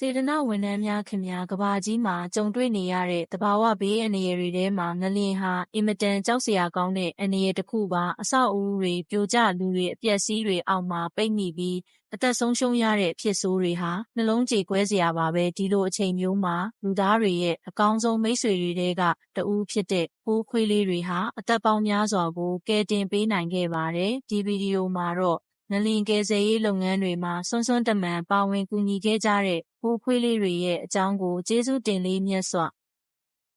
စေတနာဝန်ထမ်းများခင်များကဘာကြီးမှာကြုံတွေ့နေရတဲ့တဘာဝဘေးအန္တရာယ်တွေထဲမှာငလျင်ဟာအင်မတန်ကြောက်စရာကောင်းတဲ့အန္တရာယ်တစ်ခုပါအဆောက်အဦတွေပြိုကျလူတွေအပျက်စီးတွေအောက်မှာပိတ်မိပြီးအသက်ဆုံးရှုံးရတဲ့ဖြစ်ဆိုးတွေဟာနှလုံးကြေကွဲစရာပါပဲဒီလိုအချိန်မျိုးမှာလူသားတွေရဲ့အကောင်းဆုံးမိတ်ဆွေတွေတဲကတဦးဖြစ်တဲ့ပိုးခွေးလေးတွေဟာအသက်ပေါင်းများစွာကိုကယ်တင်ပေးနိုင်ခဲ့ပါတယ်ဒီဗီဒီယိုမှာတော့ နလင်ကယ်ဆယ်ရေးလုပ်ငန်းတွေမှာစွန်းစွန်းတမန်ပါဝင်ကူညီခဲ့ကြတဲ့ပိုးခွေးလေးတွေရဲ့အကြောင်းကိုကျေးဇူးတင်လေးမြတ်စွာ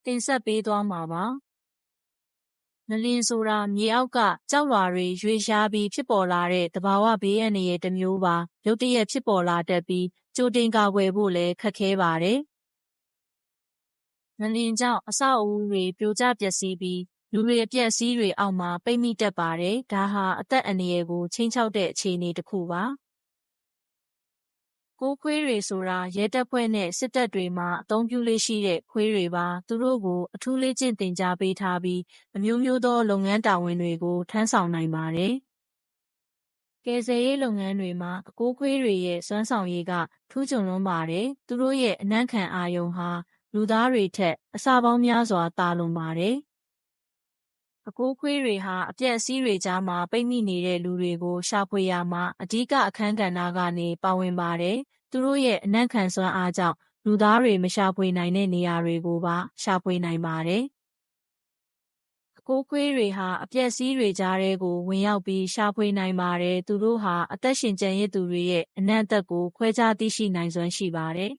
တင်ဆက်ပေးသွားမှာပါ။နလင်ဆိုတာမြေအောက်ကကြောက်လွာတွေရွေရှားပြီးဖြစ်ပေါ်လာတဲ့သဘာဝဘေးအန္တရာယ်တစ်မျိုးပါ။ရုတ်တရက်ဖြစ်ပေါ်လာတတ်ပြီးကြိုတင်ကာကွယ်ဖို့လည်းခက်ခဲပါတယ်။နလင်ကြောင့်အဆောက်အဦတွေပြိုကျပျက်စီးပြီး လူတွေအပျက်အစီးတွေအောက်မှာပိတ်မိတတ်ပါတယ်။ဒါဟာအသက်အန္တရာယ်ကိုခြိမ်းခြောက်တဲ့အခြေအနေတစ်ခုပါ။ကိုးခွေးတွေဆိုတာရဲတပ်ဖွဲ့နဲ့စစ်တပ်တွေမှာအသုံးပြုလေ့ရှိတဲ့ခွေးတွေပါသူတို့ကိုအထူးလေ့ကျင့်သင်ကြားပေးထားပြီးအမျိုးမျိုးသောလုပ်ငန်းတာဝန်တွေကိုထမ်းဆောင်နိုင်ပါတယ်ကယ်ဆယ်ရေးလုပ်ငန်းတွေမှာအကိုးခွေးတွေရဲ့စွမ်းဆောင်ရည်ကထူးချွန်လွန်းပါတယ်။သူတို့ရဲ့အနံ့ခံအာယုံဟာလူသားတွေထက်အစာပေါင်းများစွာသာလွန်ပါတယ်။ အကိုးခွေးတွေဟာ အပြက်အစည်းတွေကြားမှာ ပိတ်မိနေတဲ့လူတွေကို ရှာဖွေရမှာ အဓိကအခန်းကဏ္ဍကနေ ပါဝင်ပါတယ်။သူတို့ရဲ့ အနံ့ခံစွမ်းအားကြောင့် လူသားတွေ မရှာဖွေနိုင်တဲ့နေရာတွေကိုပါ ရှာဖွေနိုင်ပါတယ်။အကိုးခွေးတွေဟာ အပြက်စီးတွေကြားထဲကို ဝင်ရောက်ပြီး ရှာဖွေနိုင်ပါတယ်။သူတို့ဟာ အသက်ရှင်ကျန်ရစ်သူတွေရဲ့ အနံ့အသက်ကို ခွဲခြားသိရှိနိုင်စွမ်းရှိပါတယ်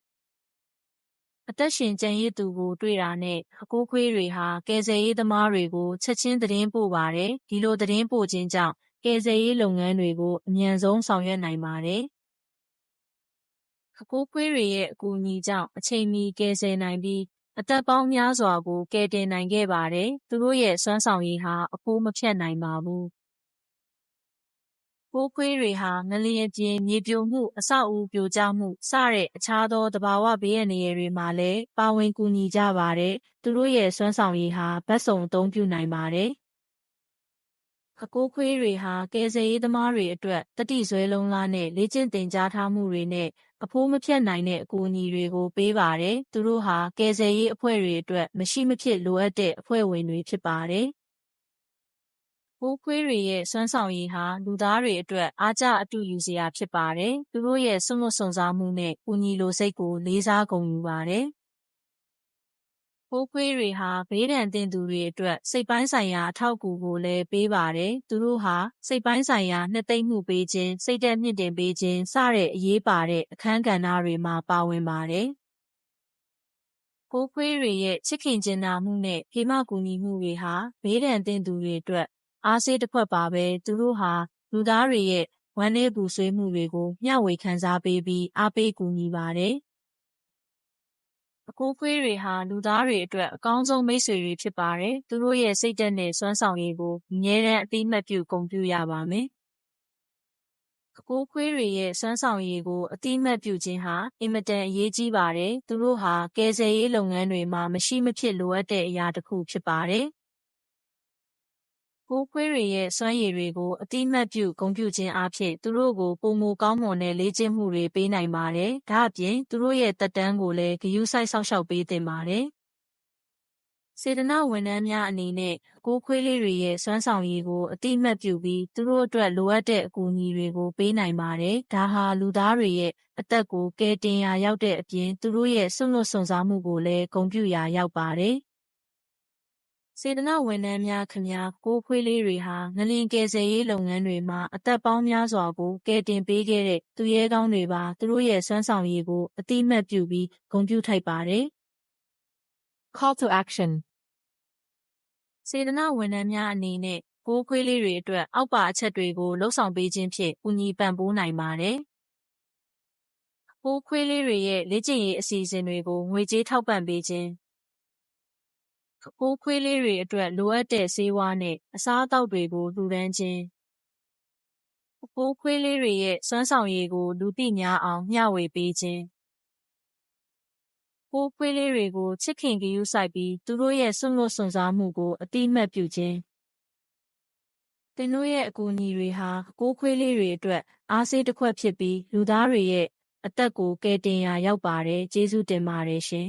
အသက်ရှင်ကျန်ရစ်သူကို တွေ့တာနဲ့ အကိုးခွေးတွေဟာ ကယ်ဆယ်ရေးသမားတွေကို ချက်ချင်းသတင်းပို့ပါတယ်။ဒီလိုသတင်းပို့ခြင်းကြောင့် ကယ်ဆယ်ရေးလုပ်ငန်းတွေကို အမြန်ဆုံးဆောင်ရွက်နိုင်ပါတယ်။အကိုးခွေးတွေရဲ့ အကူအညီကြောင့် အချိန်မီကယ်ဆယ်နိုင်ပြီး အသက်ပေါင်းများစွာကို ကယ်တင်နိုင်ခဲ့ပါတယ်။သူတို့ရဲ့ စွမ်းဆောင်ရည်ဟာ အဖိုးမဖြတ်နိုင်ပါဘူး။ ပိုးခွေးတွေဟာ ငလျင်ပြင် မြေပြိုမှု အဆောက်အဦပြိုကျမှု စတဲ့ အခြားသောတဘာဝဘေးအန္တရာယ်တွေမှာလည်း ပါဝင်ကူညီကြပါတယ်။သူတို့ရဲ့ စွမ်းဆောင်ရည်ဟာ ဘက်စုံအသုံးပြုနိုင်ပါတယ်။အကိုးခွေးတွေဟာ ကယ်ဆယ်ရေးသမားတွေအတွက်တတိဆွဲလုံးလားနဲ့ လေ့ကျင့်သင်ကြားထားမှုတွေနဲ့ အဖိုးမဖြတ်နိုင်တဲ့ အကူအညီတွေကို ပေးပါတယ်။သူတို့ဟာ ကယ်ဆယ်ရေးအဖွဲ့တွေအတွက် မရှိမဖြစ်လိုအပ်တဲ့ အဖွဲ့ဝင်တွေ ဖြစ်ပါတယ်။ ပိုးခွေးတွေရဲ့စွမ်းဆောင်ရည်ဟာ လူသားတွေအတွက် အားကျအတူယူစရာဖြစ်ပါတယ်။သူတို့ရဲ့ စွန့်လွတ်စွန့်စားမှုနဲ့ ကူညီလိုစိတ်ကို လေးစားဂုဏ်ယူပါတယ်။ပိုးခွေးတွေဟာ ဘေးဒဏ်သင့်သူတွေအတွက် စိတ်ပိုင်းဆိုင်ရာ အထောက်အကူကိုလည်းပေးပါတယ်။သူတို့ဟာ စိတ်ပိုင်းဆိုင်ရာ နှစ်သိမ့်မှုပေးခြင်း၊စိတ်ဓာတ်မြင့်တင်ပေးခြင်း စတဲ့ အရေးပါတဲ့ အခန်းကဏ္ဍတွေမှာ ပါဝင်ပါတယ်။ပိုးခွေးတွေရဲ့ ချစ်ခင်ကျင်နာမှုနဲ့ ဖေမကူညီမှုတွေဟာ ဘေးဒဏ်သင့်သူတွေအတွက် အားဆေးတစ်ခွက်ပါပဲသူတို့ဟာလူသားတွေရဲ့ဝမ်းနည်းပူဆွေးမှုတွေကိုမျှဝေခံစားပေးပြီးအားပေးကူညီပါတယ်အကိုးခွေးတွေဟာလူသားတွေအတွက်အကောင်းဆုံးမိတ်ဆွေတွေဖြစ်ပါတယ်။သူတို့ရဲ့စိတ်ဓာတ်နဲ့စွမ်းဆောင်ရည်ကိုအမြဲတမ်းအသိမှတ်ပြုဂုဏ်ပြုရပါမယ်။အကိုးခွေးတွေရဲ့စွမ်းဆောင်ရည်ကိုအသိမှတ်ပြုခြင်းဟာအင်မတန်အရေးကြီးပါတယ်။သူတို့ဟာကယ်ဆယ်ရေးလုပ်ငန်းတွေမှာမရှိမဖြစ်လိုအပ်တဲ့အရာတစ်ခုဖြစ်ပါတယ်။ ပိုးခွေးတွေရဲ့ စွမ်းရည်တွေကိုအတိမတ်ပြု ဂုဏ်ပြုခြင်းအဖြစ်သူတို့ကိုပုံမကောင်းမွန်တဲ့ လေ့ကျင့်မှုတွေ ပေးနိုင်ပါတယ်။ဒါအပြင် သူတို့ရဲ့တက်တန်းကိုလည်း ဂရုစိုက်ဆောက်ရှောက်ပေးသင့်ပါတယ်။စေတနာဝန်ထမ်းများအနေနဲ့ ကိုးခွေးလေးတွေရဲ့ စွမ်းဆောင်ရည်ကိုအတိမတ်ပြုပြီး သူတို့အတွက် လိုအပ်တဲ့ အကူအညီတွေကို ပေးနိုင်ပါတယ်။ဒါဟာ လူသားတွေရဲ့ အသက်ကို ကယ်တင်ရာရောက်တဲ့အပြင် သူတို့ရဲ့ စွန့်လွတ်စွန့်စားမှုကိုလည်း ဂုဏ်ပြုရာရောက်ပါတယ်။ စေတနာဝန်ထမ်းများခင်များကိုးခွေးလေးတွေဟာငလင်ကယ်ဆယ်ရေးလုပ်ငန်းတွေမှာအသက်ပေါင်းများစွာကိုကယ်တင်ပေးခဲ့တဲ့သူရဲကောင်းတွေပါသူတို့ရဲ့စွမ်းဆောင်ရည်ကိုအတိမတ်ပြုပြီးဂုဏ်ပြုထိုက်ပါတယ် Call to action စေတနာဝန်ထမ်းများအနေနဲ့ကိုးခွေးလေးတွေအတွက်အောက်ပါအချက်တွေကိုလှုပ်ဆောင်ပေးခြင်းဖြင့်ဦးညီပံ့ပိုးနိုင်ပါတယ်ကိုးခွေးလေးတွေရဲ့လေ့ကျင့်ရေးအစီအစဉ်တွေကိုငွေကြေးထောက်ပံ့ပေးခြင်း ပိုးခွေးလေးတွေအတွက် လိုအပ်တဲ့ဆေးဝါးနဲ့ အစားအသောက်တွေကို လှူဒါန်းခြင်းပိုးခွေးလေးတွေရဲ့ စွမ်းဆောင်ရည်ကို လူသိများအောင် မျှဝေပေးခြင်းပိုးခွေးလေးတွေကို ချစ်ခင်ဂရုစိုက်ပြီး သူတို့ရဲ့ စွန့်လွတ်စွန့်စားမှုကိုအတိအမှတ်ပြုခြင်း သင်တို့ရဲ့ အကူအညီတွေဟာကိုးခွေးလေးတွေအတွက် အားဆေးတစ်ခွက်ဖြစ်ပြီး လူသားတွေရဲ့ အသက်ကို ကယ်တင်ရာ ရောက်ပါတယ် ကျေးဇူးတင်ပါတယ်ရှင်